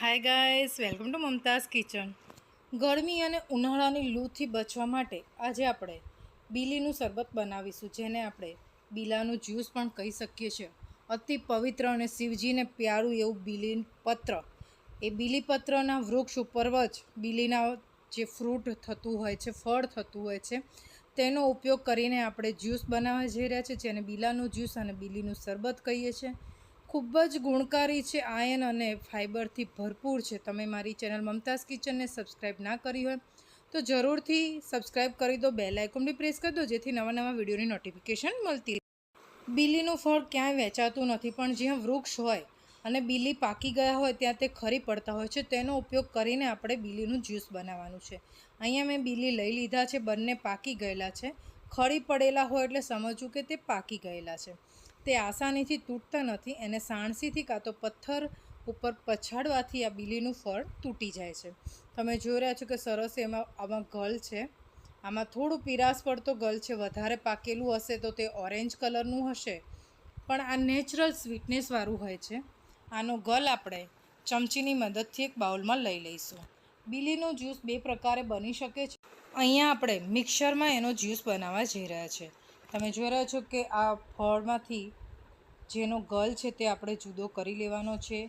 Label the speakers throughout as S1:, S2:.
S1: Hi guys welcome to Mumtaz kitchen ગરમી અને ઉનાળાની લૂથી બચવા માટે આજે આપણે બીલીનું શરબત બનાવીશું, જેને આપણે બીલાનું જ્યુસ પણ કહી શકીએ છીએ. અતિ પવિત્ર અને શિવજીને પ્યારું એવું બીલી પત્ર. એ બીલીપત્રના વૃક્ષ ઉપર જ બીલીના જે ફ્રૂટ થતું હોય છે, ફળ થતું હોય છે, તેનો ઉપયોગ કરીને આપણે જ્યુસ બનાવવા જઈ રહ્યા છીએ, જેને બીલાનું જ્યુસ અને બીલીનું શરબત કહીએ છીએ. ખૂબ જ ગુણકારી છે આયન અને ફાઇબરથી ભરપૂર છે. તમે મારી ચેનલ મમતાઝ કિચનને સબસ્ક્રાઈબ ના કરી હોય તો જરૂરથી સબસ્ક્રાઈબ કરી દો, બેલ આઇકોન પ્રેસ કરી દો, જેથી નવા નવા વિડીયોની નોટિફિકેશન મળતી બીલીનું ફળ ક્યાંય વેચાતું નથી, પણ જ્યાં વૃક્ષ હોય અને બીલી પાકી ગયા હોય ત્યાં તે ખરી પડતા હોય છે. તેનો ઉપયોગ કરીને આપણે બીલીનું જ્યુસ બનાવવાનું છે. અહીંયા મેં બીલી લઈ લીધા છે, બંને પાકી ગયેલા છે. ખરી પડેલા હોય એટલે સમજવું કે તે પાકી ગયેલા છે. તે આસાનીથી તૂટતા નથી, એને સાણસીથી કાં તો પથ્થર ઉપર પછાડવાથી આ બીલીનું ફળ તૂટી જાય છે. તમે જોઈ રહ્યા છો કે સરસ એમાં, આમાં ગલ છે. આમાં થોડું પીરાશ પડતો ગલ છે, વધારે પાકેલું હશે તો તે ઓરેન્જ કલરનું હશે. પણ આ નેચરલ સ્વીટનેસવાળું હોય છે. આનો ગલ આપણે ચમચીની મદદથી એક બાઉલમાં લઈ લઈશું. બીલીનો જ્યુસ બે પ્રકારે બની શકે છે. અહીંયા આપણે મિક્સરમાં એનો જ્યુસ બનાવવા જઈ રહ્યા છે. તમે જોઈ રહ્યા છો કે આ ફળમાંથી જેનો ગલ છે તે આપણે જુદો કરી લેવાનો છે.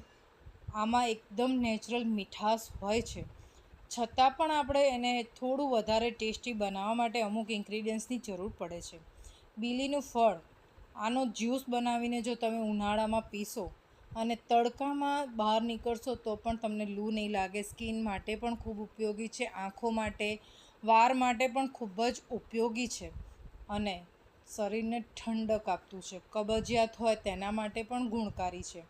S1: આમાં એકદમ નેચરલ મીઠાશ હોય છે. છતાં પણ આપણે એને થોડું વધારે ટેસ્ટી બનાવવા માટે અમુક ઇન્ગ્રીડિયન્ટ્સની જરૂર પડે છે. બીલીનું ફળ. આનો જ્યુસ બનાવીને જો તમે ઉનાળામાં પીશો અને તડકામાં બહાર નીકળશો તો પણ તમને લૂ નહીં લાગે. સ્કિન માટે પણ ખૂબ ઉપયોગી છે. આંખો માટે, વાર માટે પણ ખૂબ જ ઉપયોગી છે. અને શરીરને ઠંડક આપતું છે. કબજિયાત હોય તેના માટે પણ ગુણકારી છે.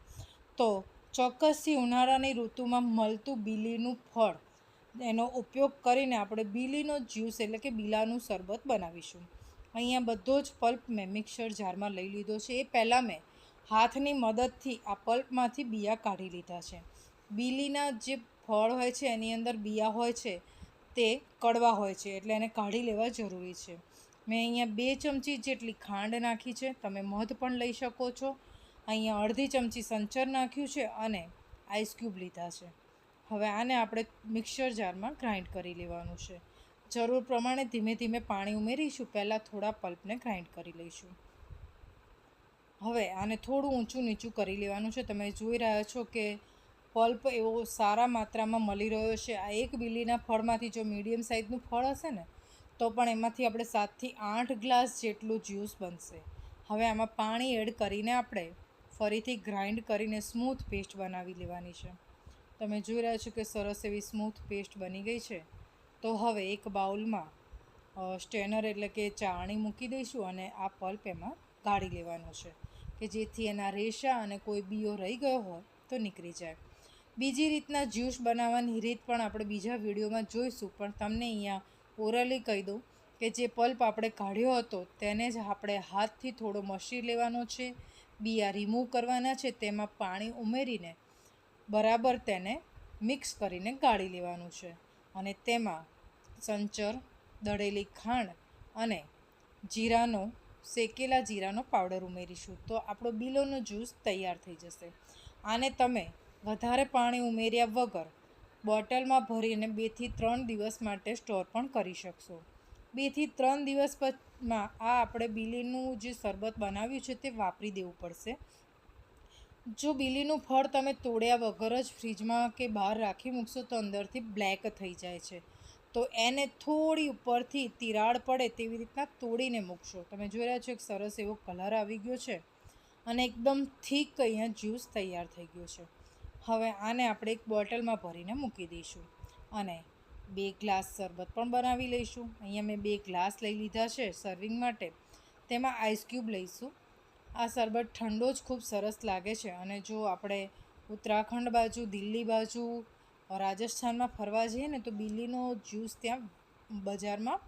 S1: તો ચોક્કસથી ઉનાળાની ઋતુમાં મળતું બીલીનું ફળ, એનો ઉપયોગ કરીને આપણે બીલીનો જ્યુસ એટલે કે બીલાનું શરબત બનાવીશું. અહીંયા બધો જ પલ્પ મેં મિક્સર જારમાં લઈ લીધો છે. એ પહેલાં મેં હાથની મદદથી આ પલ્પમાંથી બિયા કાઢી લીધા છે. બીલીના જે ફળ હોય છે, એની અંદર બિયા હોય છે, તે કડવા હોય છે, એટલે એને કાઢી લેવા જરૂરી છે. મેં અહીંયા બે ચમચી જેટલી ખાંડ નાખી છે. તમે મધ પણ લઈ શકો છો. અહીંયા અડધી ચમચી સંચર નાખ્યું છે અને આઈસ ક્યુબ લીધા છે. હવે આને આપણે મિક્સર જારમાં ગ્રાઇન્ડ કરી લેવાનું છે. જરૂર પ્રમાણે ધીમે ધીમે પાણી ઉમેરીશું. પહેલાં થોડા પલ્પને ગ્રાઇન્ડ કરી લઈશું. હવે આને થોડું ઊંચું નીચું કરી લેવાનું છે. તમે જોઈ રહ્યા છો કે પલ્પ એવો સારા માત્રામાં મળી રહ્યો છે. આ એક બીલીના ફળમાંથી જો મીડિયમ સાઇઝનું ફળ હશે ને તો પણ એમાંથી આપણે સાતથી આઠ ગ્લાસ જેટલું જ્યુસ બનશે. હવે આમાં પાણી એડ કરીને આપણે ફરીથી ગ્રાઇન્ડ કરીને સ્મૂથ પેસ્ટ બનાવી લેવાની છે. તમે જોઈ રહ્યા છો કે સરસ એવી સ્મૂથ પેસ્ટ બની ગઈ છે. તો હવે એક બાઉલમાં સ્ટેનર એટલે કે ચાણી મૂકી દઈશું અને આ પલ્પ એમાં ગાળી લેવાનો છે કે જેથી એના રેશા અને કોઈ બીઓ રહી ગયો હોય તો નીકળી જાય. બીજી રીતના જ્યુસ બનાવવાની રીત પણ આપણે બીજા વિડીયોમાં જોઈશું, પણ તમને અહીંયા ઓરલી કહી દઉં કે જે પલ્પ આપણે કાઢ્યો હતો તેને જ આપણે હાથથી થોડો મસી લેવાનો છે, બિયા રિમૂવ કરવાના છે, તેમાં પાણી ઉમેરીને બરાબર તેને મિક્સ કરીને ગાળી લેવાનું છે. અને તેમાં સંચર, દળેલી ખાંડ અને જીરાનો, શેકેલા જીરાનો પાવડર ઉમેરીશું. તો આપણો બિલોનો જ્યુસ તૈયાર થઈ જશે. આને તમે વધારે પાણી ઉમેર્યા વગર બોટલમાં ભરીને બેથી ત્રણ દિવસ માટે સ્ટોર પણ કરી શકશો. બેથી ત્રણ દિવસ પછમાં આ આપણે બીલીનું જે શરબત બનાવ્યું છે તે વાપરી દેવું પડશે. જો બીલીનું ફળ તમે તોડ્યા વગર જ ફ્રીજમાં કે બહાર રાખી મૂકશો તો અંદરથી બ્લેક થઈ જાય છે. તો એને થોડી ઉપરથી તિરાડ પડે તેવી રીતના તોડીને મૂકશો. તમે જોઈ રહ્યા છો એક સરસ એવો કલર આવી ગયો છે અને એકદમ થીક અહીંયા જ્યુસ તૈયાર થઈ ગયો છે. હવે આને આપણે એક બોટલમાં ભરીને મૂકી દઈશું અને બે ગ્લાસ શરબત પણ બનાવી લઈશું. અહીંયા મેં બે ગ્લાસ લઈ લીધા છે સર્વિંગ માટે. તેમાં આઈસ ક્યુબ લઈશું. આ શરબત ઠંડો જ ખૂબ સરસ લાગે છે અને જો આપણે ઉત્તરાખંડ બાજુ, દિલ્હી બાજુ, રાજસ્થાનમાં ફરવા જઈએ ને તો બિલ્લીનો જ્યુસ ત્યાં બજારમાં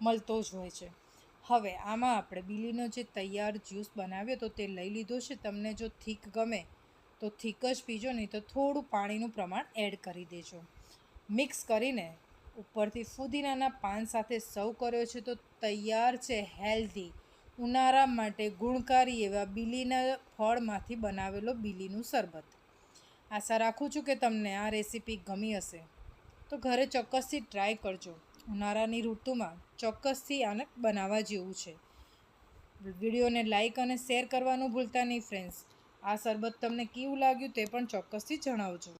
S1: મળતો જ હોય છે. હવે આમાં આપણે બિલીનો જે તૈયાર જ્યુસ બનાવ્યો તો તે લઈ લીધો છે. તમને જો થીક ગમે તો થીક જ પીજો, નહીં તો થોડું પાણીનું પ્રમાણ એડ કરી દેજો. મિક્સ કરીને ઉપરથી ફુદીનાના પાન સાથે સર્વ કર્યો છે તો તૈયાર છે, હેલ્ધી. ઉનાળા માટે ગુણકારી એવા બીલીના ફળમાંથી બનાવેલો બીલીનું શરબત. આશા રાખું છું કે તમને આ રેસીપી ગમી હશે. તો ઘરે ચોક્કસથી ટ્રાય કરજો. ઉનાળાની ઋતુમાં ચોક્કસથી આને બનાવવા જેવું છે. વિડીયોને લાઇક અને શેર કરવાનું ભૂલતા નહીં, ફ્રેન્ડ્સ. આ શરબત તમને કેવું લાગ્યું તે પણ ચોક્કસથી જણાવજો.